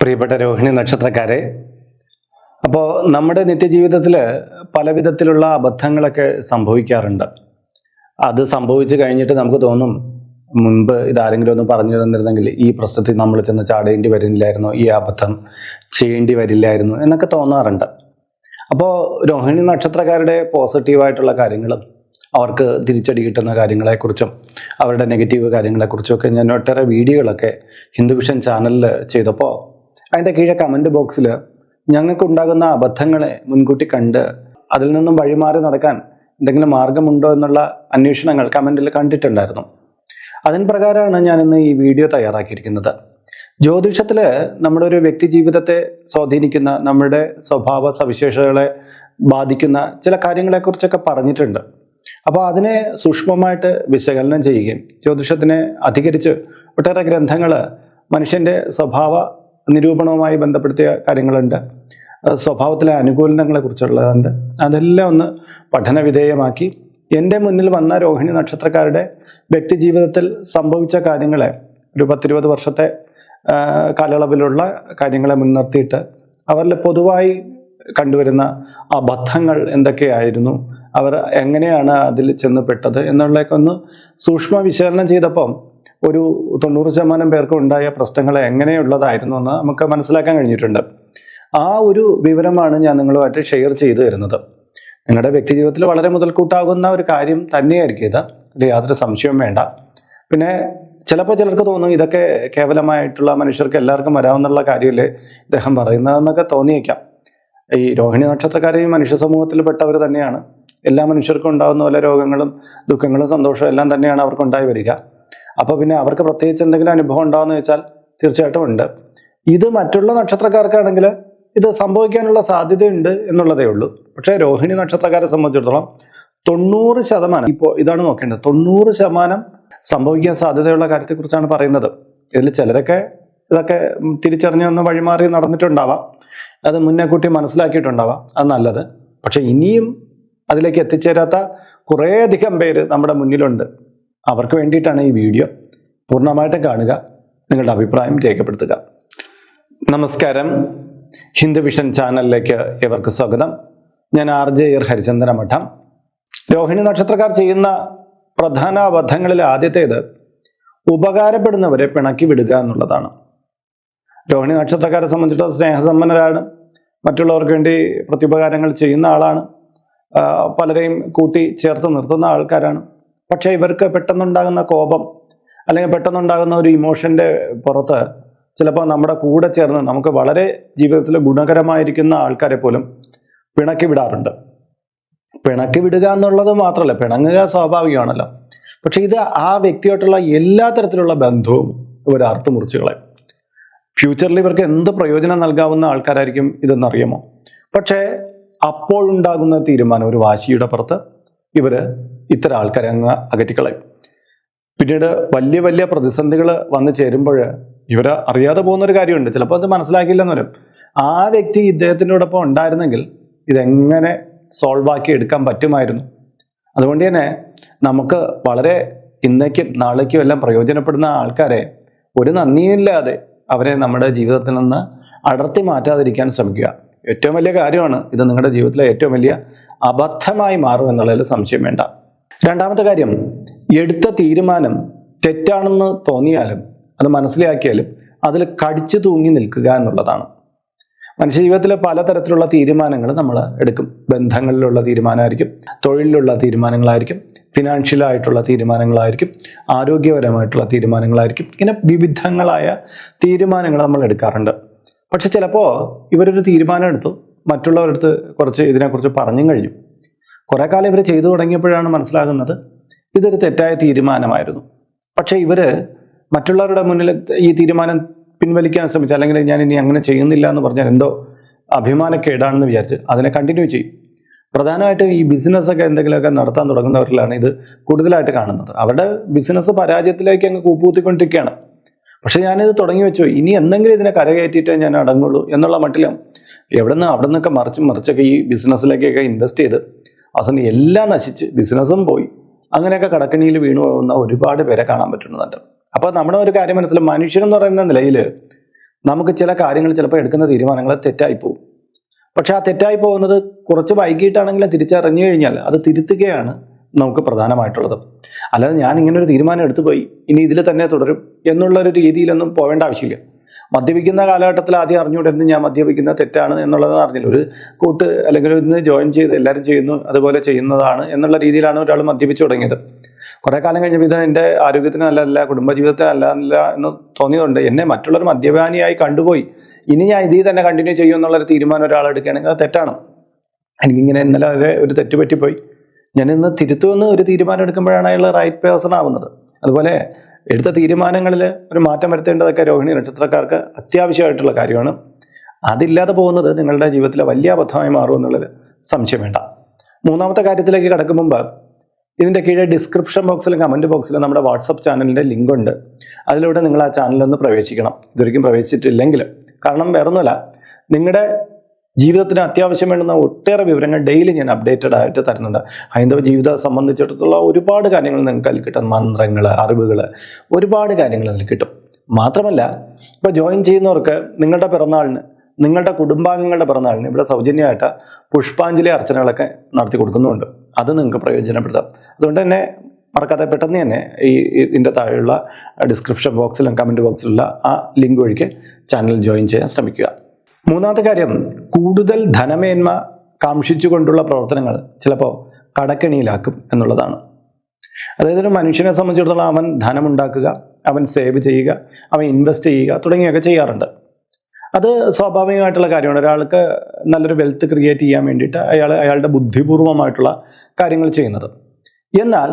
പ്രിയപ്പെട്ട രോഹിണി നക്ഷത്രക്കാരെ അപ്പോൾ നമ്മുടെ നിത്യജീവിതത്തിൽ പല വിധത്തിലുള്ള അബദ്ധങ്ങളൊക്കെ സംഭവിക്കാറുണ്ട്. അത് സംഭവിച്ചു കഴിഞ്ഞിട്ട് നമുക്ക് തോന്നും മുൻപ് ഇതാരെങ്കിലും ഒന്ന് പറഞ്ഞു തന്നിരുന്നെങ്കിൽ ഈ പ്രശ്നത്തിൽ നമ്മൾ ചെന്ന് ചാടേണ്ടി വരില്ലായിരുന്നു ഈ അബദ്ധം ചെയ്യേണ്ടി വരില്ലായിരുന്നു എന്നൊക്കെ തോന്നാറുണ്ട്. അപ്പോൾ രോഹിണി നക്ഷത്രക്കാരുടെ പോസിറ്റീവായിട്ടുള്ള കാര്യങ്ങളും അവർക്ക് തിരിച്ചടി കിട്ടുന്ന കാര്യങ്ങളെക്കുറിച്ചും അവരുടെ നെഗറ്റീവ് കാര്യങ്ങളെക്കുറിച്ചും ഒക്കെ ഞാൻ ഒട്ടേറെ വീഡിയോകളൊക്കെ ഹിന്ദുവിഷൻ ചാനലിൽ ചെയ്തപ്പോൾ അതിന്റെ കീഴെ കമന്റ് ബോക്സിൽ ഞങ്ങൾക്കുണ്ടാകുന്ന അബദ്ധങ്ങളെ മുൻകൂട്ടി കണ്ട് അതിൽ നിന്നും വഴിമാറി നടക്കാൻ എന്തെങ്കിലും മാർഗമുണ്ടോ എന്നുള്ള അന്വേഷണങ്ങൾ കമന്റിൽ കണ്ടിട്ടുണ്ടായിരുന്നു. അതിന് പ്രകാരമാണ് ഞാൻ ഇന്ന് ഈ വീഡിയോ തയ്യാറാക്കിയിരിക്കുന്നത്. ജ്യോതിഷത്തിൽ നമ്മുടെ ഒരു വ്യക്തി ജീവിതത്തെ സ്വാധീനിക്കുന്ന നമ്മുടെ സ്വഭാവ സവിശേഷതകളെ ബാധിക്കുന്ന ചില കാര്യങ്ങളെക്കുറിച്ചൊക്കെ പറഞ്ഞിട്ടുണ്ട്. അപ്പോൾ അതിനെ സൂക്ഷ്മമായിട്ട് വിശകലനം ചെയ്യുകയും ജ്യോതിഷത്തിനെ അധികരിച്ച് ഒട്ടേറെ ഗ്രന്ഥങ്ങൾ മനുഷ്യന്റെ സ്വഭാവ നിരൂപണവുമായി ബന്ധപ്പെടുത്തിയ കാര്യങ്ങളുണ്ട്. സ്വഭാവത്തിലെ അനുകൂലനങ്ങളെ കുറിച്ചുള്ളതുണ്ട് അതെല്ലാം ഒന്ന് പഠനവിധേയമാക്കി. എന്റെ മുന്നിൽ വന്ന രോഹിണി നക്ഷത്രക്കാരുടെ വ്യക്തി ജീവിതത്തിൽ സംഭവിച്ച കാര്യങ്ങളെ ഒരു പത്തിരുപത് വർഷത്തെ കാലയളവിലുള്ള കാര്യങ്ങളെ മുൻനിർത്തിയിട്ട് അവരിൽ പൊതുവായി കണ്ടുവരുന്ന അബദ്ധങ്ങൾ എന്തൊക്കെയായിരുന്നു അവർ എങ്ങനെയാണ് അതിൽ ചെന്ന് പെട്ടത് എന്നുള്ളതൊക്കെ ഒന്ന് സൂക്ഷ്മ വിശകലനം ചെയ്തപ്പം ഒരു തൊണ്ണൂറ് ശതമാനം പേർക്ക് ഉണ്ടായ പ്രശ്നങ്ങൾ എങ്ങനെയുള്ളതായിരുന്നു എന്ന് നമുക്ക് മനസ്സിലാക്കാൻ കഴിഞ്ഞിട്ടുണ്ട്. ആ ഒരു വിവരമാണ് ഞാൻ നിങ്ങളുമായിട്ട് ഷെയർ ചെയ്തു തരുന്നത്. നിങ്ങളുടെ വ്യക്തി ജീവിതത്തിൽ വളരെ മുതൽക്കൂട്ടാകുന്ന ഒരു കാര്യം തന്നെയായിരിക്കും ഇത്. യാതൊരു സംശയവും വേണ്ട. പിന്നെ ചിലപ്പോൾ ചിലർക്ക് തോന്നും ഇതൊക്കെ കേവലമായിട്ടുള്ള മനുഷ്യർക്ക് എല്ലാവർക്കും വരാമെന്നുള്ള കാര്യമല്ലേ ഇദ്ദേഹം പറയുന്നതെന്നൊക്കെ തോന്നിയേക്കാം. ഈ രോഹിണി നക്ഷത്രക്കാരെയും മനുഷ്യ സമൂഹത്തിൽ പെട്ടവർ തന്നെയാണ്. എല്ലാ മനുഷ്യർക്കും ഉണ്ടാകുന്ന പല രോഗങ്ങളും ദുഃഖങ്ങളും സന്തോഷവും എല്ലാം തന്നെയാണ് അവർക്ക് ഉണ്ടായി വരിക. അപ്പോൾ പിന്നെ അവർക്ക് പ്രത്യേകിച്ച് എന്തെങ്കിലും അനുഭവം ഉണ്ടാവുമെന്ന് വെച്ചാൽ തീർച്ചയായിട്ടും ഉണ്ട്. ഇത് മറ്റുള്ള നക്ഷത്രക്കാർക്കാണെങ്കിൽ ഇത് സംഭവിക്കാനുള്ള സാധ്യതയുണ്ട് എന്നുള്ളതേ ഉള്ളൂ. പക്ഷേ രോഹിണി നക്ഷത്രക്കാരെ സംബന്ധിച്ചിടത്തോളം തൊണ്ണൂറ് ശതമാനം ഇപ്പോൾ ഇതാണ് നോക്കേണ്ടത്. തൊണ്ണൂറ് ശതമാനം സംഭവിക്കാൻ സാധ്യതയുള്ള കാര്യത്തെക്കുറിച്ചാണ് പറയുന്നത്. ഇതിൽ ചിലരൊക്കെ ഇതൊക്കെ തിരിച്ചറിഞ്ഞ് ഒന്ന് വഴിമാറി നടന്നിട്ടുണ്ടാവാം. അത് മുന്നേ കൂട്ടി മനസ്സിലാക്കിയിട്ടുണ്ടാവാം. അത് നല്ലത്. പക്ഷെ ഇനിയും അതിലേക്ക് എത്തിച്ചേരാത്ത കുറേയധികം പേര് നമ്മുടെ മുന്നിലുണ്ട്. അവർക്ക് വേണ്ടിയിട്ടാണ് ഈ വീഡിയോ പൂർണമായിട്ടും കാണുക. നിങ്ങളുടെ അഭിപ്രായം രേഖപ്പെടുത്തുക. നമസ്കാരം. ഹിന്ദു വിഷൻ ചാനലിലേക്ക് ഇവർക്ക് സ്വാഗതം. ഞാൻ ആർ ജെ ഇർ ഹരിചന്ദ്ര മഠം. രോഹിണി നക്ഷത്രക്കാർ ചെയ്യുന്ന പ്രധാന അബദ്ധങ്ങളിൽ ആദ്യത്തേത് ഉപകാരപ്പെടുന്നവരെ പിണക്കി വിടുക എന്നുള്ളതാണ്. രോഹിണി നക്ഷത്രക്കാരെ സംബന്ധിച്ചിടത്തോളം സ്നേഹസമ്പന്നരാണ്. മറ്റുള്ളവർക്ക് വേണ്ടി പ്രത്യുപകാരങ്ങൾ ചെയ്യുന്ന ആളാണ്. പലരെയും കൂട്ടി ചേർത്ത് നിർത്തുന്ന ആൾക്കാരാണ്. പക്ഷേ ഇവർക്ക് പെട്ടെന്നുണ്ടാകുന്ന കോപം അല്ലെങ്കിൽ പെട്ടെന്നുണ്ടാകുന്ന ഒരു ഇമോഷന്റെ പുറത്ത് ചിലപ്പോൾ നമ്മുടെ കൂടെ ചേർന്ന് നമുക്ക് വളരെ ജീവിതത്തിൽ ഗുണകരമായിരിക്കുന്ന ആൾക്കാരെ പോലും പിണക്കി വിടാറുണ്ട്. പിണക്കി വിടുക എന്നുള്ളത് മാത്രമല്ല പിണങ്ങുക സ്വാഭാവികമാണല്ലോ. പക്ഷെ ഇത് ആ വ്യക്തിയായിട്ടുള്ള എല്ലാ തരത്തിലുള്ള ബന്ധവും ഒരു അർത്ഥം മുറിച്ച് ഫ്യൂച്ചറിൽ ഇവർക്ക് എന്ത് പ്രയോജനം നൽകാവുന്ന ആൾക്കാരായിരിക്കും ഇതെന്നറിയുമോ? പക്ഷേ അപ്പോഴുണ്ടാകുന്ന തീരുമാനം ഒരു വാശിയുടെ പുറത്ത് ഇവർ ഇത്തരം ആൾക്കാരെ അങ്ങ് അകറ്റിക്കളയും. പിന്നീട് വലിയ വലിയ പ്രതിസന്ധികൾ വന്നു ചേരുമ്പോൾ ഇവർ അറിയാതെ പോകുന്ന ഒരു കാര്യമുണ്ട്. ചിലപ്പോൾ അത് മനസ്സിലാക്കിയില്ലെന്ന് വരും. ആ വ്യക്തി ഇദ്ദേഹത്തിനോടൊപ്പം ഉണ്ടായിരുന്നെങ്കിൽ ഇതെങ്ങനെ സോൾവ് ആക്കി എടുക്കാൻ പറ്റുമായിരുന്നു? അതുകൊണ്ട് തന്നെ നമുക്ക് വളരെ ഇന്നേക്കും നാളേക്കും എല്ലാം പ്രയോജനപ്പെടുന്ന ആൾക്കാരെ ഒരു നന്ദിയില്ലാതെ അവരെ നമ്മുടെ ജീവിതത്തിൽ നിന്ന് അടർത്തി മാറ്റാതിരിക്കാൻ ശ്രമിക്കുക. ഏറ്റവും വലിയ കാര്യമാണ് ഇത് നിങ്ങളുടെ ജീവിതത്തിലെ ഏറ്റവും വലിയ അബദ്ധമായി മാറും എന്നുള്ളതിൽ സംശയം വേണ്ട. രണ്ടാമത്തെ കാര്യം എടുത്ത തീരുമാനം തെറ്റാണെന്ന് തോന്നിയാലും അത് മനസ്സിലാക്കിയാലും അതിൽ കടിച്ചു തൂങ്ങി നിൽക്കുക എന്നുള്ളതാണ്. മനുഷ്യജീവിതത്തിലെ പലതരത്തിലുള്ള തീരുമാനങ്ങൾ നമ്മൾ എടുക്കും. ബന്ധങ്ങളിലുള്ള തീരുമാനമായിരിക്കും തൊഴിലിലുള്ള തീരുമാനങ്ങളായിരിക്കും ഫിനാൻഷ്യലായിട്ടുള്ള തീരുമാനങ്ങളായിരിക്കും ആരോഗ്യപരമായിട്ടുള്ള തീരുമാനങ്ങളായിരിക്കും. ഇങ്ങനെ വിവിധങ്ങളായ തീരുമാനങ്ങൾ നമ്മൾ എടുക്കാറുണ്ട്. പക്ഷെ ചിലപ്പോൾ ഇവരൊരു തീരുമാനം എടുത്തു മറ്റുള്ളവരടുത്ത് കുറച്ച് ഇതിനെക്കുറിച്ച് പറഞ്ഞും കഴിഞ്ഞു. കുറെ കാലം ഇവർ ചെയ്തു തുടങ്ങിയപ്പോഴാണ് മനസ്സിലാകുന്നത് ഇതൊരു തെറ്റായ തീരുമാനമായിരുന്നു. പക്ഷേ ഇവർ മറ്റുള്ളവരുടെ മുന്നിൽ ഈ തീരുമാനം പിൻവലിക്കാൻ ശ്രമിച്ചു. അല്ലെങ്കിൽ ഞാൻ ഇനി അങ്ങനെ ചെയ്യുന്നില്ല എന്ന് പറഞ്ഞാൽ എന്തോ അഭിമാനക്കേടാണെന്ന് വിചാരിച്ച് അതിനെ കണ്ടിന്യൂ ചെയ്യും. പ്രധാനമായിട്ടും ഈ ബിസിനസ്സൊക്കെ എന്തെങ്കിലുമൊക്കെ നടത്താൻ തുടങ്ങുന്നവരിലാണ് ഇത് കൂടുതലായിട്ട് കാണുന്നത്. അവരുടെ ബിസിനസ് പരാജയത്തിലേക്ക് അങ്ങ് കൂപ്പൂത്തിക്കൊണ്ടിരിക്കുകയാണ് പക്ഷെ ഞാനിത് തുടങ്ങി വെച്ചു. ഇനി എന്തെങ്കിലും ഇതിനെ കരകയറ്റിയിട്ടേ ഞാൻ അടങ്ങുള്ളൂ എന്നുള്ള മട്ടിലും എവിടെ നിന്ന് അവിടെ നിന്നൊക്കെ മറിച്ചും മറിച്ചൊക്കെ ഈ ബിസിനസ്സിലേക്കൊക്കെ ഇൻവെസ്റ്റ് ചെയ്ത് അവസാനം എല്ലാം നശിച്ച് ബിസിനസ്സും പോയി. അങ്ങനെയൊക്കെ കടക്കണിയിൽ വീണു പോകുന്ന ഒരുപാട് പേരെ കാണാൻ പറ്റുന്നുണ്ട്. അപ്പോൾ നമ്മുടെ ഒരു കാര്യം മനസ്സിൽ മനുഷ്യൻ എന്ന് പറയുന്ന നിലയിൽ നമുക്ക് ചില കാര്യങ്ങൾ ചിലപ്പോൾ എടുക്കുന്ന തീരുമാനങ്ങൾ തെറ്റായി പോകും. പക്ഷെ ആ തെറ്റായി പോകുന്നത് കുറച്ച് വൈകിട്ടാണെങ്കിലും തിരിച്ചറിഞ്ഞു കഴിഞ്ഞാൽ അത് തിരുത്തുകയാണ് നമുക്ക് പ്രധാനമായിട്ടുള്ളത്. അല്ലാതെ ഞാൻ ഇങ്ങനെ ഒരു തീരുമാനം എടുത്തു പോയി ഇനി ഇതിൽ തന്നെ തുടരും എന്നുള്ള ഒരു രീതിയിലൊന്നും പോവേണ്ട ആവശ്യമില്ല. മദ്യപിക്കുന്ന കാലഘട്ടത്തിൽ ആദ്യം അറിഞ്ഞുകൊണ്ടിരുന്ന് ഞാൻ മദ്യപിക്കുന്നത് തെറ്റാണ് എന്നുള്ളത് അറിഞ്ഞില്ല. ഒരു കൂട്ട് അല്ലെങ്കിൽ ഇന്ന് ജോയിൻ ചെയ്ത് എല്ലാവരും ചെയ്യുന്നു അതുപോലെ ചെയ്യുന്നതാണ് എന്നുള്ള രീതിയിലാണ് ഒരാൾ മദ്യപിച്ചു തുടങ്ങിയത്. കുറെ കാലം കഴിഞ്ഞപ്പോൾ ഇത് എന്റെ ആരോഗ്യത്തിന് നല്ലതല്ല കുടുംബജീവിതത്തിന് നല്ലതല്ല എന്ന് തോന്നിയതുകൊണ്ട് എന്നെ മറ്റുള്ളവർ മദ്യപാനിയായി കണ്ടുപോയി. ഇനി ഞാൻ ഇതിൽ തന്നെ കണ്ടിന്യൂ ചെയ്യും എന്നുള്ളൊരു തീരുമാനം ഒരാൾ എടുക്കുകയാണെങ്കിൽ അത് തെറ്റാണ്. എനിക്കിങ്ങനെ ഇന്നലെ വരെ ഒരു തെറ്റ് പറ്റിപ്പോയി. ഞാൻ ഇന്ന് തിരുത്തുമെന്ന് ഒരു തീരുമാനം എടുക്കുമ്പോഴാണ് അയാൾ റൈറ്റ് പേഴ്സൺ ആവുന്നത്. അതുപോലെ എടുത്ത തീരുമാനങ്ങളിൽ ഒരു മാറ്റം വരുത്തേണ്ടതൊക്കെ രോഹിണി നക്ഷത്രക്കാർക്ക് അത്യാവശ്യമായിട്ടുള്ള കാര്യമാണ്. അതില്ലാതെ പോകുന്നത് നിങ്ങളുടെ ജീവിതത്തിലെ വലിയ അബദ്ധമായി മാറും എന്നുള്ളത് സംശയം വേണ്ട. മൂന്നാമത്തെ കാര്യത്തിലേക്ക് കടക്കും മുമ്പ് ഇതിന്റെ കീഴെ ഡിസ്ക്രിപ്ഷൻ ബോക്സിലും കമന്റ് ബോക്സിലും നമ്മുടെ വാട്സപ്പ് ചാനലിന്റെ ലിങ്ക് ഉണ്ട്. അതിലൂടെ നിങ്ങൾ ആ ചാനലൊന്ന് പ്രവേശിക്കണം. ഇതൊരിക്കും പ്രവേശിച്ചിട്ടില്ലെങ്കിൽ കാരണം വേറൊന്നുമല്ല നിങ്ങളുടെ ജീവിതത്തിന് അത്യാവശ്യം വേണ്ടുന്ന ഒട്ടേറെ വിവരങ്ങൾ ഡെയിലി ഞാൻ അപ്ഡേറ്റഡ് ആയിട്ട് തരുന്നുണ്ട്. ഹൈന്ദവ ജീവിതം സംബന്ധിച്ചിടത്തോളം ഒരുപാട് കാര്യങ്ങൾ നിങ്ങൾക്ക് അതിൽ കിട്ടും. മന്ത്രങ്ങൾ അറിവുകൾ ഒരുപാട് കാര്യങ്ങൾ അതിൽ കിട്ടും. മാത്രമല്ല ഇപ്പോൾ ജോയിൻ ചെയ്യുന്നവർക്ക് നിങ്ങളുടെ പിറന്നാളിന് നിങ്ങളുടെ കുടുംബാംഗങ്ങളുടെ പിറന്നാളിന് ഇവിടെ സൗജന്യമായിട്ട് പുഷ്പാഞ്ജലി അർച്ചനകളൊക്കെ നടത്തി കൊടുക്കുന്നുണ്ട്. അത് നിങ്ങൾക്ക് പ്രയോജനപ്പെടുത്താം. അതുകൊണ്ട് തന്നെ മറക്കാതെ പെട്ടെന്ന് തന്നെ ഈ ഇതിന്റെ താഴെയുള്ള ഡിസ്ക്രിപ്ഷൻ ബോക്സിലും കമന്റ് ബോക്സിലുള്ള ആ ലിങ്ക് വഴിക്ക് ചാനൽ ജോയിൻ ചെയ്യാൻ ശ്രമിക്കുക. മൂന്നാമത്തെ കാര്യം കൂടുതൽ ധനമേന്മ കാക്ഷിച്ചുകൊണ്ടുള്ള പ്രവർത്തനങ്ങൾ ചിലപ്പോൾ കടക്കെണിയിലാക്കും എന്നുള്ളതാണ്. അതായത് ഒരു മനുഷ്യനെ സംബന്ധിച്ചിടത്തോളം അവൻ ധനമുണ്ടാക്കുക അവൻ സേവ് ചെയ്യുക അവൻ ഇൻവെസ്റ്റ് ചെയ്യുക തുടങ്ങിയൊക്കെ ചെയ്യാറുണ്ട്. അത് സ്വാഭാവികമായിട്ടുള്ള കാര്യമാണ്. ഒരാൾക്ക് നല്ലൊരു വെൽത്ത് ക്രിയേറ്റ് ചെയ്യാൻ വേണ്ടിയിട്ട് അയാൾ അയാളുടെ ബുദ്ധിപൂർവമായിട്ടുള്ള കാര്യങ്ങൾ ചെയ്യുന്നത്. എന്നാൽ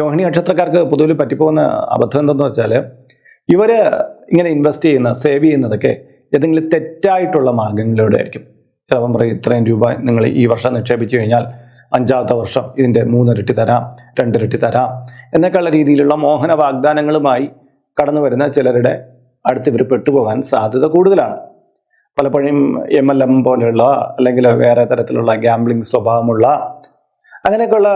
രോഹിണി നക്ഷത്രക്കാർക്ക് പൊതുവിൽ പറ്റിപ്പോകുന്ന അബദ്ധം എന്തെന്ന് വെച്ചാൽ ഇവർ ഇങ്ങനെ ഇൻവെസ്റ്റ് ചെയ്യുന്ന സേവ് ചെയ്യുന്നതൊക്കെ ഏതെങ്കിലും തെറ്റായിട്ടുള്ള മാർഗങ്ങളിലൂടെ ആയിരിക്കും ചിലപ്പം പറയും ഇത്രയും രൂപ നിങ്ങൾ ഈ വർഷം നിക്ഷേപിച്ചു കഴിഞ്ഞാൽ അഞ്ചാമത്തെ വർഷം ഇതിന്റെ മൂന്നിരട്ടി തരാം രണ്ടിരട്ടി തരാം എന്നൊക്കെയുള്ള രീതിയിലുള്ള മോഹന വാഗ്ദാനങ്ങളുമായി കടന്നു വരുന്ന ചിലരുടെ അടുത്ത് ഇവർ പെട്ടുപോകാൻ സാധ്യത കൂടുതലാണ്. പലപ്പോഴും എം എൽ എം പോലെയുള്ള അല്ലെങ്കിൽ വേറെ തരത്തിലുള്ള ഗാംബ്ലിംഗ് സ്വഭാവമുള്ള അങ്ങനെയൊക്കെയുള്ള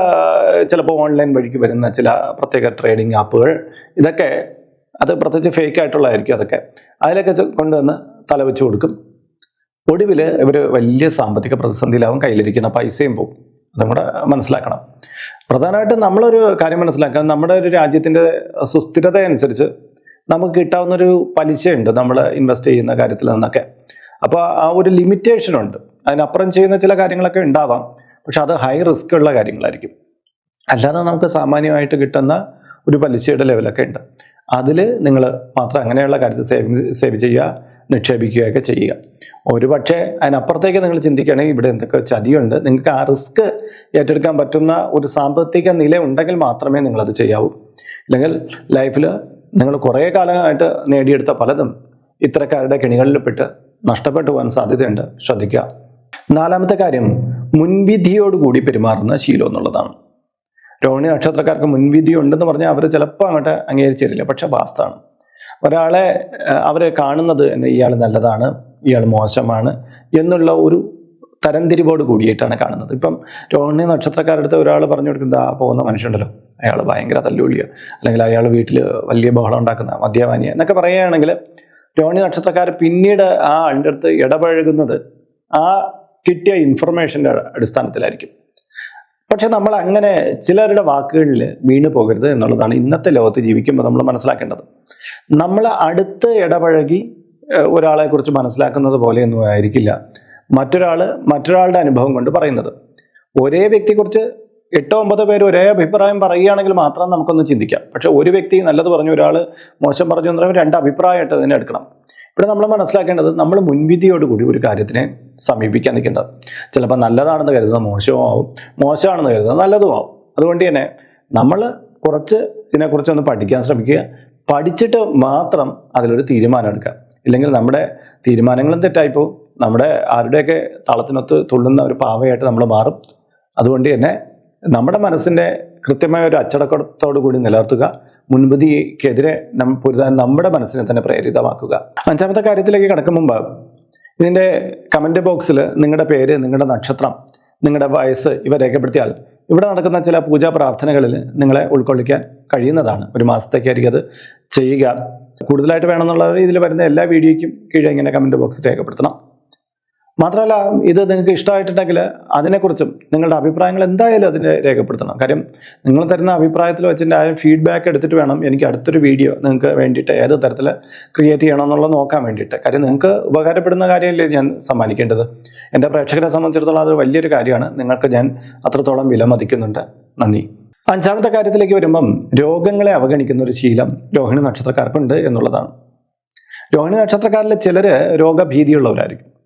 ചിലപ്പോൾ ഓൺലൈൻ വഴിക്ക് വരുന്ന ചില പ്രത്യേക ട്രേഡിംഗ് ആപ്പുകൾ ഇതൊക്കെ അത് പ്രത്യേകിച്ച് ഫേക്ക് ആയിട്ടുള്ളതായിരിക്കും അതൊക്കെ. അതിലൊക്കെ കൊണ്ടുവന്ന് തലവെച്ച് കൊടുക്കും. ഒടുവിൽ ഇവർ വലിയ സാമ്പത്തിക പ്രതിസന്ധിയിലാവും കയ്യിലിരിക്കുന്ന പൈസയും പോകും അതും കൂടെ മനസ്സിലാക്കണം. പ്രധാനമായിട്ടും നമ്മളൊരു കാര്യം മനസ്സിലാക്കണം നമ്മുടെ ഒരു രാജ്യത്തിന്റെ സുസ്ഥിരത അനുസരിച്ച് നമുക്ക് കിട്ടാവുന്നൊരു പലിശയുണ്ട് നമ്മൾ ഇൻവെസ്റ്റ് ചെയ്യുന്ന കാര്യത്തിൽ നിന്നൊക്കെ. അപ്പോൾ ആ ഒരു ലിമിറ്റേഷൻ ഉണ്ട്. അതിനപ്പുറം ചെയ്യുന്ന ചില കാര്യങ്ങളൊക്കെ ഉണ്ടാവാം. പക്ഷെ അത് ഹൈ റിസ്ക് ഉള്ള കാര്യങ്ങളായിരിക്കും. അല്ലാതെ നമുക്ക് സാമാന്യമായിട്ട് കിട്ടുന്ന ഒരു പലിശയുടെ ലെവലൊക്കെ ഉണ്ട്. അതിൽ നിങ്ങൾ മാത്രം അങ്ങനെയുള്ള കാര്യത്തിൽ സേവ് സേവ് ചെയ്യുക നിക്ഷേപിക്കുകയൊക്കെ ചെയ്യുക. ഒരു പക്ഷേ അതിനപ്പുറത്തേക്ക് നിങ്ങൾ ചിന്തിക്കുകയാണെങ്കിൽ ഇവിടെ എന്തൊക്കെ ചതിയുണ്ട്. നിങ്ങൾക്ക് ആ റിസ്ക് ഏറ്റെടുക്കാൻ പറ്റുന്ന ഒരു സാമ്പത്തിക നില ഉണ്ടെങ്കിൽ മാത്രമേ നിങ്ങളത് ചെയ്യാവൂ. അല്ലെങ്കിൽ ലൈഫിൽ നിങ്ങൾ കുറേ കാലമായിട്ട് നേടിയെടുത്ത പലതും ഇത്തരക്കാരുടെ കെണികളിൽപ്പെട്ട് നഷ്ടപ്പെട്ടു പോകാൻ സാധ്യതയുണ്ട്. ശ്രദ്ധിക്കുക. നാലാമത്തെ കാര്യം മുൻവിധിയോടുകൂടി പെരുമാറുന്ന ശീലം എന്നുള്ളതാണ്. രോഹിണി നക്ഷത്രക്കാർക്ക് മുൻവിധി ഉണ്ടെന്ന് പറഞ്ഞാൽ അവർ ചിലപ്പോൾ അങ്ങോട്ട് അംഗീകരിച്ചു തരില്ല പക്ഷെ വാസ്തവാണ് ഒരാളെ അവർ കാണുന്നത് ഇയാൾ നല്ലതാണ് ഇയാൾ മോശമാണ് എന്നുള്ള ഒരു തരംതിരിവോട് കൂടിയിട്ടാണ് കാണുന്നത്. ഇപ്പം രോഹിണി നക്ഷത്രക്കാരുടെ അടുത്ത് ഒരാൾ പറഞ്ഞു കൊടുക്കുന്നത് ആ പോകുന്ന മനുഷ്യണ്ടല്ലോ അയാൾ ഭയങ്കര തല്ലുവിളിയ അല്ലെങ്കിൽ അയാൾ വീട്ടിൽ വലിയ ബഹളം ഉണ്ടാക്കുന്ന മദ്യപാനിയ എന്നൊക്കെ പറയുകയാണെങ്കിൽ രോഹിണി നക്ഷത്രക്കാർ പിന്നീട് ആ ആളുടെ അടുത്ത് ഇടപഴകുന്നത് ആ കിട്ടിയ ഇൻഫർമേഷന്റെ അടിസ്ഥാനത്തിലായിരിക്കും. പക്ഷെ നമ്മൾ അങ്ങനെ ചിലരുടെ വാക്കുകളിൽ വീണു പോകരുത് എന്നുള്ളതാണ് ഇന്നത്തെ ലോകത്ത് ജീവിക്കുമ്പോൾ നമ്മൾ മനസ്സിലാക്കേണ്ടത്. നമ്മൾ അടുത്ത് ഇടപഴകി ഒരാളെ കുറിച്ച് മനസ്സിലാക്കുന്നത് പോലെയൊന്നും ആയിരിക്കില്ല. മറ്റൊരാൾ മറ്റൊരാളുടെ അനുഭവം കൊണ്ട് പറയുന്നത്. ഒരേ വ്യക്തിയെക്കുറിച്ച് എട്ടോ ഒമ്പതോ പേര് ഒരേ അഭിപ്രായം പറയുകയാണെങ്കിൽ മാത്രം നമുക്കൊന്ന് ചിന്തിക്കാം. പക്ഷെ ഒരു വ്യക്തി നല്ലത് പറഞ്ഞു ഒരാൾ മോശം പറഞ്ഞു എന്ന് രണ്ട് അഭിപ്രായമായിട്ട് അതിനെ എടുക്കണം. ഇവിടെ നമ്മൾ മനസ്സിലാക്കേണ്ടത് നമ്മൾ മുൻവിധിയോടുകൂടി ഒരു കാര്യത്തിനെ സമീപിക്കാൻ നിൽക്കേണ്ടത്. ചിലപ്പോൾ നല്ലതാണെന്ന് കരുതുന്നത് മോശവും ആവും മോശമാണെന്ന് കരുതുന്നത് നല്ലതും ആവും. അതുകൊണ്ട് തന്നെ നമ്മൾ കുറച്ച് ഇതിനെക്കുറിച്ച് ഒന്ന് പഠിക്കാൻ ശ്രമിക്കുക. പഠിച്ചിട്ട് മാത്രം അതിലൊരു തീരുമാനം എടുക്കുക. ഇല്ലെങ്കിൽ നമ്മുടെ തീരുമാനങ്ങളും തെറ്റായിപ്പോവും. നമ്മുടെ ആരുടെയൊക്കെ താളത്തിനൊത്ത് തുള്ളുന്ന ഒരു പാവയായിട്ട് നമ്മൾ മാറും. അതുകൊണ്ട് തന്നെ നമ്മുടെ മനസ്സിന്റെ കൃത്യമായ ഒരു അച്ചടക്കത്തോടു കൂടി നിലനിർത്തുക. മുൻപതിക്കെതിരെ നമ്മൾ പൊരുതാൻ നമ്മുടെ മനസ്സിനെ തന്നെ പ്രേരിതമാക്കുക. അഞ്ചാമത്തെ കാര്യത്തിലേക്ക് കടക്കും മുമ്പ് ഇതിന്റെ കമന്റ് ബോക്സിൽ നിങ്ങളുടെ പേര് നിങ്ങളുടെ നക്ഷത്രം നിങ്ങളുടെ വയസ്സ് ഇവ രേഖപ്പെടുത്തിയാൽ ഇവിടെ നടക്കുന്ന ചില പൂജാ പ്രാർത്ഥനകളിൽ നിങ്ങളെ ഉൾക്കൊള്ളിക്കാൻ കഴിയുന്നതാണ്. ഒരു മാസത്തേക്കായിരിക്കും അത് ചെയ്യുക. കൂടുതലായിട്ട് വേണമെന്നുള്ള ഇതിൽ വരുന്ന എല്ലാ വീഡിയോയ്ക്കും കീഴെ ഇങ്ങനെ കമന്റ് ബോക്സിൽ രേഖപ്പെടുത്തണം. മാത്രമല്ല ഇത് നിങ്ങൾക്ക് ഇഷ്ടമായിട്ടുണ്ടെങ്കിൽ അതിനെക്കുറിച്ചും നിങ്ങളുടെ അഭിപ്രായങ്ങൾ എന്തായാലും അതിനെ രേഖപ്പെടുത്തണം. കാര്യം നിങ്ങൾ തരുന്ന അഭിപ്രായത്തിൽ വെച്ചിന്റെ ആ ഫീഡ്ബാക്ക് എടുത്തിട്ട് വേണം എനിക്ക് അടുത്തൊരു വീഡിയോ നിങ്ങൾക്ക് വേണ്ടിയിട്ട് ഏത് തരത്തിൽ ക്രിയേറ്റ് ചെയ്യണമെന്നുള്ളത് നോക്കാൻ വേണ്ടിയിട്ട്. കാര്യം നിങ്ങൾക്ക് ഉപകാരപ്പെടുന്ന കാര്യമല്ലേ ഞാൻ സമ്മാനിക്കേണ്ടത്? എന്റെ പ്രേക്ഷകരെ സംബന്ധിച്ചിടത്തോളം അത് വലിയൊരു കാര്യമാണ്. നിങ്ങൾക്ക് ഞാൻ അത്രത്തോളം വിലമതിക്കുന്നുണ്ട് നന്ദി. അഞ്ചാമത്തെ കാര്യത്തിലേക്ക് വരുമ്പം രോഗങ്ങളെ അവഗണിക്കുന്ന ഒരു ശീലം രോഹിണി നക്ഷത്രക്കാർക്കുണ്ട് എന്നുള്ളതാണ്. രോഹിണി നക്ഷത്രക്കാരിൽ ചിലർ രോഗഭീതിയുള്ളവരായിരിക്കും.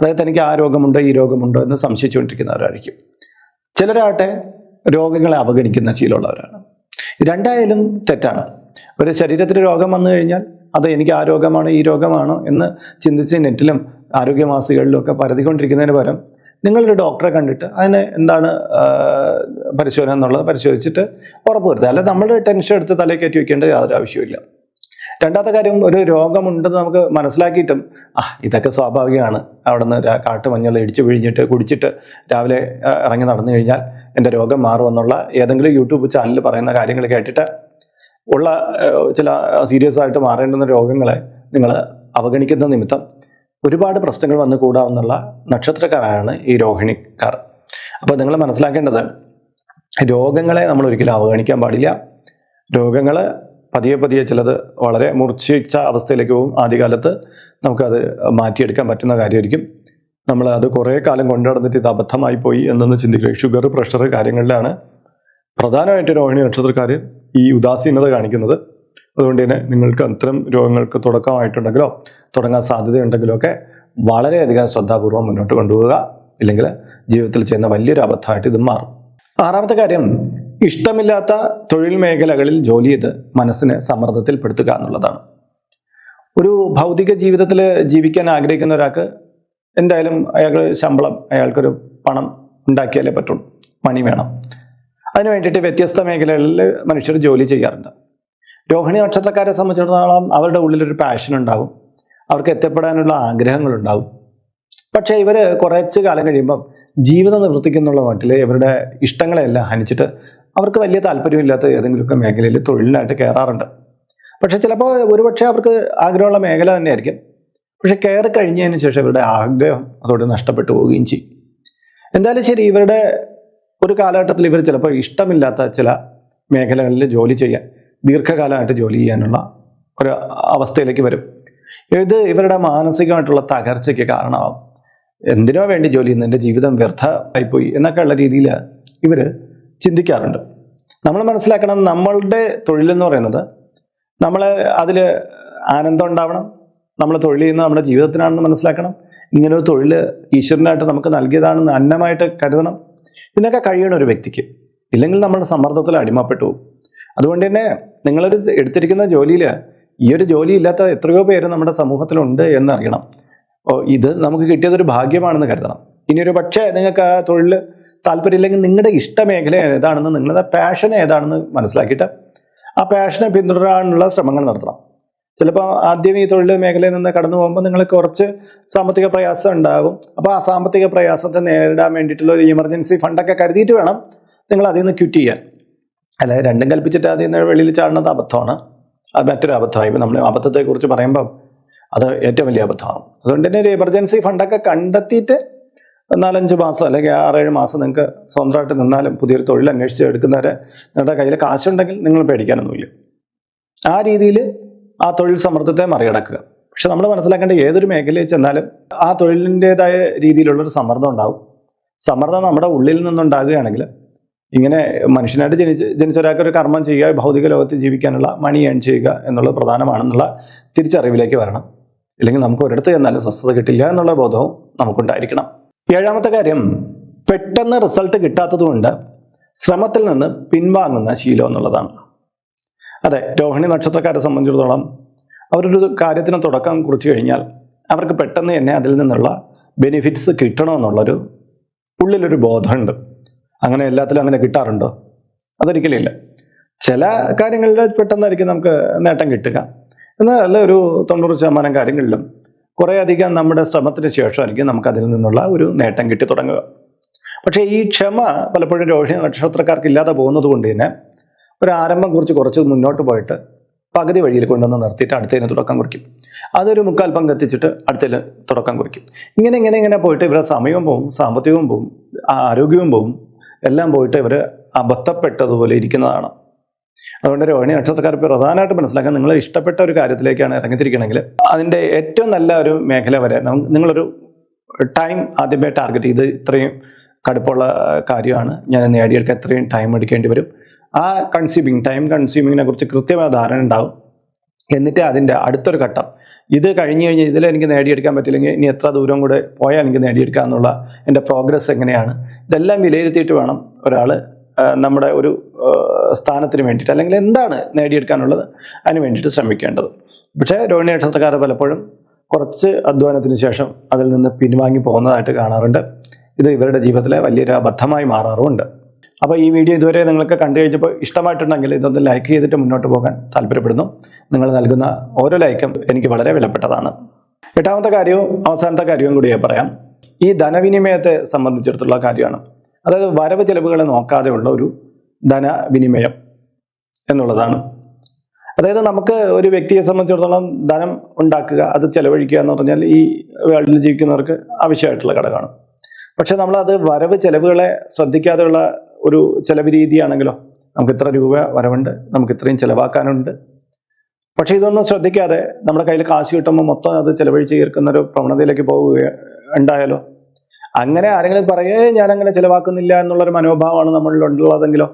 അതായത് തനിക്ക് ആ രോഗമുണ്ടോ ഈ രോഗമുണ്ടോ എന്ന് സംശയിച്ചുകൊണ്ടിരിക്കുന്നവരായിരിക്കും. ചിലരാട്ടെ രോഗങ്ങളെ അവഗണിക്കുന്ന ശീലമുള്ളവരാണ്. രണ്ടായാലും തെറ്റാണ്. ഒരു ശരീരത്തിൽ രോഗം വന്നു കഴിഞ്ഞാൽ അത് എനിക്ക് ആ രോഗമാണോ ഈ രോഗമാണോ എന്ന് ചിന്തിച്ച് നെറ്റിലും ആരോഗ്യമാസികളിലും ഒക്കെ പരതിക്കൊണ്ടിരിക്കുന്നതിന് പകരം നിങ്ങളൊരു ഡോക്ടറെ കണ്ടിട്ട് അതിന് എന്താണ് പരിശോധന എന്നുള്ളത് പരിശോധിച്ചിട്ട് ഉറപ്പ് വരുത്തുക. അല്ല നമ്മൾ ടെൻഷൻ എടുത്ത് തലയിൽ കയറ്റി വെക്കേണ്ട യാതൊരു ആവശ്യമില്ല രണ്ടാമത്തെ കാര്യം ഒരു രോഗമുണ്ടെന്ന് നമുക്ക് മനസ്സിലാക്കിയിട്ടും ആ ഇതൊക്കെ സ്വാഭാവികമാണ്. അവിടെ നിന്ന് കാട്ടുമഞ്ഞൾ ഇടിച്ചു പിഴിഞ്ഞിട്ട് കുടിച്ചിട്ട് രാവിലെ ഇറങ്ങി നടന്നു കഴിഞ്ഞാൽ എന്റെ രോഗം മാറുമെന്നുള്ള ഏതെങ്കിലും യൂട്യൂബ് ചാനലിൽ പറയുന്ന കാര്യങ്ങൾ കേട്ടിട്ട് ഉള്ള ചില സീരിയസ് ആയിട്ട് മാറേണ്ടുന്ന രോഗങ്ങളെ നിങ്ങൾ അവഗണിക്കുന്ന നിമിത്തം ഒരുപാട് പ്രശ്നങ്ങൾ വന്നു കൂടാവുന്നുള്ള നക്ഷത്രക്കാരാണ് ഈ രോഹിണിക്കാർ. അപ്പോൾ നിങ്ങൾ മനസ്സിലാക്കേണ്ടത് രോഗങ്ങളെ നമ്മൾ ഒരിക്കലും അവഗണിക്കാൻ പാടില്ല. രോഗങ്ങൾ പതിയെ പതിയെ ചിലത് വളരെ മൂർച്ഛിച്ച അവസ്ഥയിലേക്ക് പോകും. ആദ്യകാലത്ത് നമുക്കത് മാറ്റിയെടുക്കാൻ പറ്റുന്ന കാര്യമായിരിക്കും. നമ്മൾ അത് കുറേ കാലം കൊണ്ടുനടന്നിട്ട് ഇത് അബദ്ധമായി പോയി എന്നൊന്ന് ചിന്തിക്കുക. ഷുഗർ പ്രഷർ കാര്യങ്ങളിലാണ് പ്രധാനമായിട്ട് രോഹിണി നക്ഷത്രക്കാർ ഈ ഉദാസീനത കാണിക്കുന്നത്. അതുകൊണ്ട് തന്നെ നിങ്ങൾക്ക് അത്തരം രോഗങ്ങൾക്ക് തുടക്കമായിട്ടുണ്ടെങ്കിലോ തുടങ്ങാൻ സാധ്യതയുണ്ടെങ്കിലോ ഒക്കെ വളരെയധികം ശ്രദ്ധാപൂർവം മുന്നോട്ട് കൊണ്ടുപോവുക. ഇല്ലെങ്കിൽ ജീവിതത്തിൽ ചെയ്യുന്ന വലിയൊരു അബദ്ധമായിട്ട് ഇത് മാറും. ആറാമത്തെ കാര്യം ഇഷ്ടമില്ലാത്ത തൊഴിൽ മേഖലകളിൽ ജോലി ചെയ്ത് മനസ്സിനെ സമ്മർദ്ദത്തിൽപ്പെടുത്തുക എന്നുള്ളതാണ്. ഒരു ഭൗതിക ജീവിതത്തിൽ ജീവിക്കാൻ ആഗ്രഹിക്കുന്ന ഒരാൾക്ക് എന്തായാലും അയാൾക്ക് ശമ്പളം അയാൾക്കൊരു പണം ഉണ്ടാക്കിയാലേ പറ്റുള്ളൂ. മണി വേണം. അതിന് വേണ്ടിയിട്ട് വ്യത്യസ്ത മേഖലകളിൽ മനുഷ്യർ ജോലി ചെയ്യാറുണ്ട്. രോഹിണി നക്ഷത്രക്കാരെ സംബന്ധിച്ചിടത്തോളം അവരുടെ ഉള്ളിലൊരു പാഷൻ ഉണ്ടാവും. അവർക്ക് എത്തപ്പെടാനുള്ള ആഗ്രഹങ്ങളുണ്ടാവും. പക്ഷേ ഇവർ കുറച്ച് കാലം കഴിയുമ്പം ജീവിതം നിവർത്തിക്കുന്നുള്ള മട്ടിൽ ഇവരുടെ ഇഷ്ടങ്ങളെല്ലാം ഹനിച്ചിട്ട് അവർക്ക് വലിയ താല്പര്യമില്ലാത്ത ഏതെങ്കിലുമൊക്കെ മേഖലയിൽ തൊഴിലിനായിട്ട് കയറാറുണ്ട്. പക്ഷെ ചിലപ്പോൾ ഒരുപക്ഷെ അവർക്ക് ആഗ്രഹമുള്ള മേഖല തന്നെയായിരിക്കും. പക്ഷെ കയറി കഴിഞ്ഞതിന് ശേഷം ഇവരുടെ ആഗ്രഹം അതോടെ നഷ്ടപ്പെട്ടു പോവുകയും ചെയ്യും. എന്തായാലും ശരി ഇവരുടെ ഒരു കാലഘട്ടത്തിൽ ഇവർ ചിലപ്പോൾ ഇഷ്ടമില്ലാത്ത ചില മേഖലകളിൽ ജോലി ചെയ്യാൻ ദീർഘകാലമായിട്ട് ജോലി ചെയ്യാനുള്ള ഒരു അവസ്ഥയിലേക്ക് വരും. ഇത് ഇവരുടെ മാനസികമായിട്ടുള്ള തകർച്ചയ്ക്ക് കാരണമാവും. എന്തിനോ വേണ്ടി ജോലി ചെയ്യുന്നു? എന്റെ ജീവിതം വ്യർത്ഥമായിപ്പോയി എന്നൊക്കെയുള്ള രീതിയിൽ ഇവർ ചിന്തിക്കാറുണ്ട്. നമ്മൾ മനസ്സിലാക്കണം നമ്മളുടെ തൊഴിലെന്ന് പറയുന്നത് നമ്മൾ അതിൽ ആനന്ദം ഉണ്ടാവണം നമ്മൾ തൊഴിൽ ചെയ്യുന്നത് നമ്മുടെ ജീവിതത്തിനാണെന്ന് മനസ്സിലാക്കണം ഇങ്ങനൊരു തൊഴിൽ ഈശ്വരനായിട്ട് നമുക്ക് നൽകിയതാണെന്ന് അന്നമായിട്ട് കരുതണം. ഇതിനൊക്കെ കഴിയണം ഒരു വ്യക്തിക്ക്. ഇല്ലെങ്കിൽ നമ്മുടെ സമ്മർദ്ദത്തിൽ അടിമപ്പെട്ടു പോകും. അതുകൊണ്ട് തന്നെ നിങ്ങളൊരു എടുത്തിരിക്കുന്ന ജോലിയിൽ ഈ ഒരു ജോലി ഇല്ലാത്ത എത്രയോ പേര് നമ്മുടെ സമൂഹത്തിലുണ്ട് എന്നറിയണം. ഇത് നമുക്ക് കിട്ടിയതൊരു ഭാഗ്യമാണെന്ന് കരുതണം. ഇനി പക്ഷേ നിങ്ങൾക്ക് ആ തൊഴിൽ താല്പര്യമില്ലെങ്കിൽ നിങ്ങളുടെ ഇഷ്ടമേഖല ഏതാണെന്ന് നിങ്ങളുടെ പാഷൻ ഏതാണെന്ന് മനസ്സിലാക്കിയിട്ട് ആ പാഷനെ പിന്തുടരാനുള്ള ശ്രമങ്ങൾ നടത്തണം. ചിലപ്പോൾ ആദ്യം ഈ തൊഴിൽ മേഖലയിൽ നിന്ന് കടന്നു പോകുമ്പോൾ നിങ്ങൾ കുറച്ച് സാമ്പത്തിക പ്രയാസം ഉണ്ടാകും. അപ്പോൾ ആ സാമ്പത്തിക പ്രയാസത്തെ നേരിടാൻ വേണ്ടിയിട്ടുള്ള ഒരു എമർജൻസി ഫണ്ടൊക്കെ കരുതിയിട്ട് വേണം നിങ്ങൾ അതിൽ നിന്ന് ക്വിറ്റ് ചെയ്യാൻ. അല്ലാതെ രണ്ടും കൽപ്പിച്ചിട്ട് അതിൽ നിന്ന് വെളിയിൽ ചാടുന്നത് അബദ്ധമാണ്. അത് മറ്റൊരു അബദ്ധമായി. നമ്മൾ അബദ്ധത്തെക്കുറിച്ച് പറയുമ്പം അത് ഏറ്റവും വലിയ അബദ്ധമാണ്. അതുകൊണ്ട് തന്നെ ഒരു എമർജൻസി ഫണ്ടൊക്കെ കണ്ടെത്തിയിട്ട് നാലഞ്ച് മാസം അല്ലെങ്കിൽ ആറേഴ് മാസം നിങ്ങൾക്ക് സ്വന്തമായിട്ട് നിന്നാലും പുതിയൊരു തൊഴിൽ അന്വേഷിച്ച് എടുക്കുന്നവരെ നിങ്ങളുടെ കയ്യിൽ കാശുണ്ടെങ്കിൽ നിങ്ങൾ പേടിക്കാനൊന്നുമില്ല. ആ രീതിയിൽ ആ തൊഴിൽ സമ്മർദ്ദത്തെ മറികടക്കുക. പക്ഷെ നമ്മൾ മനസ്സിലാക്കേണ്ട ഏതൊരു മേഖലയിൽ ചെന്നാലും ആ തൊഴിലിന്റെതായ രീതിയിലുള്ളൊരു സമ്മർദ്ദം ഉണ്ടാവും. സമ്മർദ്ദം നമ്മുടെ ഉള്ളിൽ നിന്നുണ്ടാകുകയാണെങ്കിൽ ഇങ്ങനെ മനുഷ്യനായിട്ട് ജനിച്ച് ജനിച്ച ഒരാൾക്ക് ഒരു കർമ്മം ചെയ്യുക ഭൗതിക ലോകത്ത് ജീവിക്കാനുള്ള മണി ഏൺ ചെയ്യുക എന്നുള്ളത് പ്രധാനമാണെന്നുള്ള തിരിച്ചറിവിലേക്ക് വരണം. ഇല്ലെങ്കിൽ നമുക്ക് ഒരിടത്ത് ചെന്നാലും സ്വസ്ഥത കിട്ടില്ല എന്നുള്ള ബോധവും നമുക്കുണ്ടായിരിക്കണം. ഏഴാമത്തെ കാര്യം പെട്ടെന്ന് റിസൾട്ട് കിട്ടാത്തതുകൊണ്ട് ശ്രമത്തിൽ നിന്ന് പിൻവാങ്ങുന്ന ശീലം എന്നുള്ളതാണ്. അതെ രോഹിണി നക്ഷത്രക്കാരെ സംബന്ധിച്ചിടത്തോളം അവരൊരു കാര്യത്തിന് തുടക്കം കുറിച്ചു കഴിഞ്ഞാൽ അവർക്ക് പെട്ടെന്ന് തന്നെ അതിൽ നിന്നുള്ള ബെനിഫിറ്റ്സ് കിട്ടണമെന്നുള്ളൊരു ഉള്ളിലൊരു ബോധമുണ്ട്. അങ്ങനെ എല്ലാത്തിലും അങ്ങനെ കിട്ടാറുണ്ടോ? അതൊരിക്കലില്ല ചില കാര്യങ്ങളിൽ പെട്ടെന്നായിരിക്കും നമുക്ക് നേട്ടം കിട്ടുക. എന്നാൽ ഒരു തൊണ്ണൂറ് ശതമാനം കാര്യങ്ങളിലും കുറേയധികം നമ്മുടെ ശ്രമത്തിന് ശേഷമായിരിക്കും നമുക്ക് അതിൽ നിന്നുള്ള ഒരു നേട്ടം കിട്ടി തുടങ്ങുക. പക്ഷേ ഈ ക്ഷമ പലപ്പോഴും രോഹിണി നക്ഷത്രക്കാർക്ക് ഇല്ലാതെ പോകുന്നത് കൊണ്ട് തന്നെ ഒരു ആരംഭം കുറിച്ച് കുറച്ച് മുന്നോട്ട് പോയിട്ട് പകുതി വഴിയിൽ കൊണ്ടുവന്ന് നിർത്തിയിട്ട് അടുത്തതിന് തുടക്കം കുറിക്കും. അതൊരു മുക്കാൽ പങ്ക് എത്തിച്ചിട്ട് അടുത്തതിന് തുടക്കം കുറിക്കും. ഇങ്ങനെ ഇങ്ങനെ ഇങ്ങനെ പോയിട്ട് ഇവരുടെ സമയവും പോവും സാമ്പത്തികവും പോവും ആരോഗ്യവും പോവും എല്ലാം പോയിട്ട് ഇവർ അബദ്ധപ്പെട്ടതുപോലെ ഇരിക്കുന്നതാണ്. അതുകൊണ്ട് രോഹിണി നക്ഷത്രക്കാർ പ്രധാനമായിട്ട് മനസ്സിലാക്കാൻ നിങ്ങൾ ഇഷ്ടപ്പെട്ട ഒരു കാര്യത്തിലേക്കാണ് ഇറങ്ങിത്തിരിക്കണമെങ്കിൽ അതിന്റെ ഏറ്റവും നല്ല ഒരു മേഖല വരെ നിങ്ങളൊരു ടൈം ആദ്യമേ ടാർഗറ്റ് ചെയ്ത് ഇത്രയും കടുപ്പുള്ള കാര്യമാണ് ഞാൻ നേടിയെടുക്കാൻ ഇത്രയും ടൈം എടുക്കേണ്ടി വരും. ആ കൺസ്യൂമിങ് ടൈം കൺസ്യൂമിങ്ങിനെ കുറിച്ച് കൃത്യമായ ധാരണ ഉണ്ടാവും. എന്നിട്ട് അതിന്റെ അടുത്തൊരു ഘട്ടം. ഇത് കഴിഞ്ഞ് കഴിഞ്ഞ് ഇതിൽ എനിക്ക് നേടിയെടുക്കാൻ പറ്റില്ലെങ്കിൽ ഇനി എത്ര ദൂരം കൂടെ പോയാൽ എനിക്ക് നേടിയെടുക്കാം എന്നുള്ള എന്റെ പ്രോഗ്രസ് എങ്ങനെയാണ്? ഇതെല്ലാം വിലയിരുത്തിയിട്ട് വേണം ഒരാൾ നമ്മുടെ ഒരു സ്ഥാനത്തിന് വേണ്ടിയിട്ട് അല്ലെങ്കിൽ എന്താണ് നേടിയെടുക്കാനുള്ളത് അതിന് വേണ്ടിയിട്ട് ശ്രമിക്കേണ്ടത്. പക്ഷേ രോഹിണി നക്ഷത്രക്കാർ പലപ്പോഴും കുറച്ച് അധ്വാനത്തിന് ശേഷം അതിൽ നിന്ന് പിൻവാങ്ങി പോകുന്നതായിട്ട് കാണാറുണ്ട്. ഇത് ഇവരുടെ ജീവിതത്തിലെ വലിയൊരു അബദ്ധമായി മാറാറുമുണ്ട്. അപ്പോൾ ഈ വീഡിയോ ഇതുവരെ നിങ്ങൾക്ക് കണ്ടു കഴിഞ്ഞപ്പോൾ ഇഷ്ടമായിട്ടുണ്ടെങ്കിൽ ഇതൊന്ന് ലൈക്ക് ചെയ്തിട്ട് മുന്നോട്ട് പോകാൻ താല്പര്യപ്പെടുന്നു. നിങ്ങൾ നൽകുന്ന ഓരോ ലൈക്കും എനിക്ക് വളരെ വിലപ്പെട്ടതാണ്. എട്ടാമത്തെ കാര്യവും അവസാനത്തെ കാര്യവും കൂടി പറയാം. ഈ ധനവിനിമയത്തെ സംബന്ധിച്ചിടത്തുള്ള കാര്യമാണ്. അതായത് വരവ് ചെലവുകളെ നോക്കാതെയുള്ള ഒരു ധനവിനിമയം എന്നുള്ളതാണ്. അതായത് നമുക്ക് ഒരു വ്യക്തിയെ സംബന്ധിച്ചിടത്തോളം ധനം ഉണ്ടാക്കുക അത് ചെലവഴിക്കുക എന്ന് പറഞ്ഞാൽ ഈ വേൾഡിൽ ജീവിക്കുന്നവർക്ക് ആവശ്യമായിട്ടുള്ള ഘടകമാണ്. പക്ഷെ നമ്മൾ അത് വരവ് ചെലവുകളെ ശ്രദ്ധിക്കാതെയുള്ള ഒരു ചെലവ് രീതിയാണെങ്കിലോ നമുക്ക് ഇത്ര രൂപ വരവുണ്ട് നമുക്ക് ഇത്രയും ചെലവാക്കാനുണ്ട്. പക്ഷെ ഇതൊന്നും ശ്രദ്ധിക്കാതെ നമ്മുടെ കയ്യിൽ കാശ് കിട്ടുമ്പോൾ മൊത്തം അത് ചെലവഴിച്ച് തീർക്കുന്ന ഒരു പ്രവണതയിലേക്ക് പോവുക ഉണ്ടായാലോ അങ്ങനെ ആരെങ്കിലും പറയേ ഞാൻ അങ്ങനെ ചിലവാക്കുന്നില്ല എന്നുള്ളൊരു മനോഭാവമാണ് നമ്മളിൽ ഉള്ളതെങ്കിലോ.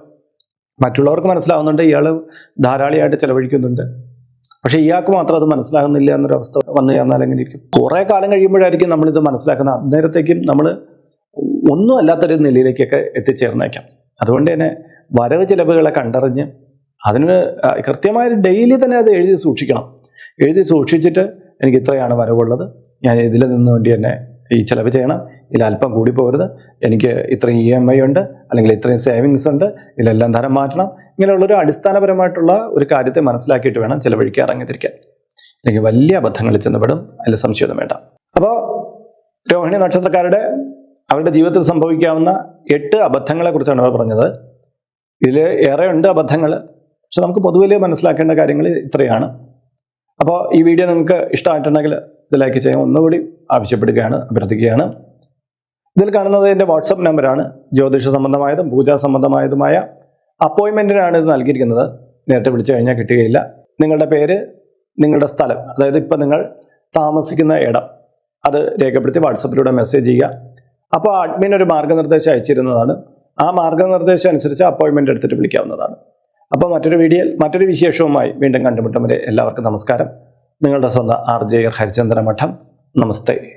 മറ്റുള്ളവർക്ക് മനസ്സിലാവുന്നുണ്ട് ഇയാൾ ധാരാളിയായിട്ട് ചെലവഴിക്കുന്നുണ്ട്. പക്ഷെ ഇയാൾക്ക് മാത്രം അത് മനസ്സിലാകുന്നില്ല എന്നൊരു അവസ്ഥ വന്നു ചേർന്നാൽ എങ്ങനെ ഇരിക്കും? കുറെ കാലം കഴിയുമ്പോഴായിരിക്കും നമ്മളിത് മനസ്സിലാക്കുന്നത് അന്നേരത്തേക്കും നമ്മൾ ഒന്നും അല്ലാത്തൊരു നിലയിലേക്കൊക്കെ എത്തിച്ചേർന്നേക്കാം. അതുകൊണ്ട് തന്നെ വരവ് ചിലവുകളെ കണ്ടറിഞ്ഞ് അതിന് കൃത്യമായ ഡെയിലി തന്നെ അത് എഴുതി സൂക്ഷിക്കണം. എഴുതി സൂക്ഷിച്ചിട്ട് എനിക്ക് ഇത്രയാണ് വരവുള്ളത്. ഞാൻ ഇതിൽ നിന്ന് വേണ്ടി തന്നെ ഈ ചിലവ് ചെയ്യണം. ഇതിൽ അല്പം കൂടി പോകരുത് എനിക്ക് ഇത്രയും ഇ എം ഐ ഉണ്ട് അല്ലെങ്കിൽ ഇത്രയും സേവിങ്സ് ഉണ്ട് ഇതിലെല്ലാം ധനം മാറ്റണം. ഇങ്ങനെയുള്ളൊരു അടിസ്ഥാനപരമായിട്ടുള്ള ഒരു കാര്യത്തെ മനസ്സിലാക്കിയിട്ട് വേണം ചിലവഴിക്കാൻ ഇറങ്ങിത്തിരിക്കാൻ. അല്ലെങ്കിൽ വലിയ അബദ്ധങ്ങളിൽ ചെന്നപ്പെടും അതിൽ സംശയമൊന്നും വേണ്ട. അപ്പോൾ രോഹിണി നക്ഷത്രക്കാരുടെ അവരുടെ ജീവിതത്തിൽ സംഭവിക്കാവുന്ന എട്ട് അബദ്ധങ്ങളെക്കുറിച്ചാണ് അവർ പറഞ്ഞത്. ഇതിൽ ഏറെ ഉണ്ട് അബദ്ധങ്ങൾ പക്ഷെ നമുക്ക് പൊതുവിൽ മനസ്സിലാക്കേണ്ട കാര്യങ്ങൾ ഇത്രയാണ്. അപ്പോൾ ഈ വീഡിയോ നിങ്ങൾക്ക് ഇഷ്ടമായിട്ടുണ്ടെങ്കിൽ ഇത് ലൈക്ക് ചെയ്യാൻ ഒന്നുകൂടി ആവശ്യപ്പെടുകയാണ് അഭ്യർത്ഥിക്കുകയാണ്. ഇതിൽ കാണുന്നത് എന്റെ വാട്സപ്പ് നമ്പറാണ് ജ്യോതിഷ സംബന്ധമായതും പൂജാ സംബന്ധമായതുമായ അപ്പോയിൻമെന്റിനാണ് ഇത് നൽകിയിരിക്കുന്നത്. നേരത്തെ വിളിച്ചു കഴിഞ്ഞാൽ കിട്ടുകയില്ല. നിങ്ങളുടെ പേര് നിങ്ങളുടെ സ്ഥലം അതായത് ഇപ്പം നിങ്ങൾ താമസിക്കുന്ന ഇടം അത് രേഖപ്പെടുത്തി വാട്സപ്പിലൂടെ മെസ്സേജ് ചെയ്യുക. അപ്പോൾ അഡ്മിൻ ഒരു മാർഗനിർദ്ദേശം അയച്ചിരുന്നതാണ്. ആ മാർഗനിർദ്ദേശം അനുസരിച്ച് അപ്പോയിൻമെന്റ് എടുത്തിട്ട് വിളിക്കാവുന്നതാണ്. അപ്പോൾ മറ്റൊരു വീഡിയോയിൽ മറ്റൊരു വിശേഷവുമായി വീണ്ടും കണ്ടുമുട്ടും വരെ എല്ലാവർക്കും നമസ്കാരം. നിങ്ങളുടെ സ്വന്തം ആർ ജെ ഹരിചന്ദ്ര മഠം നമസ്തേ.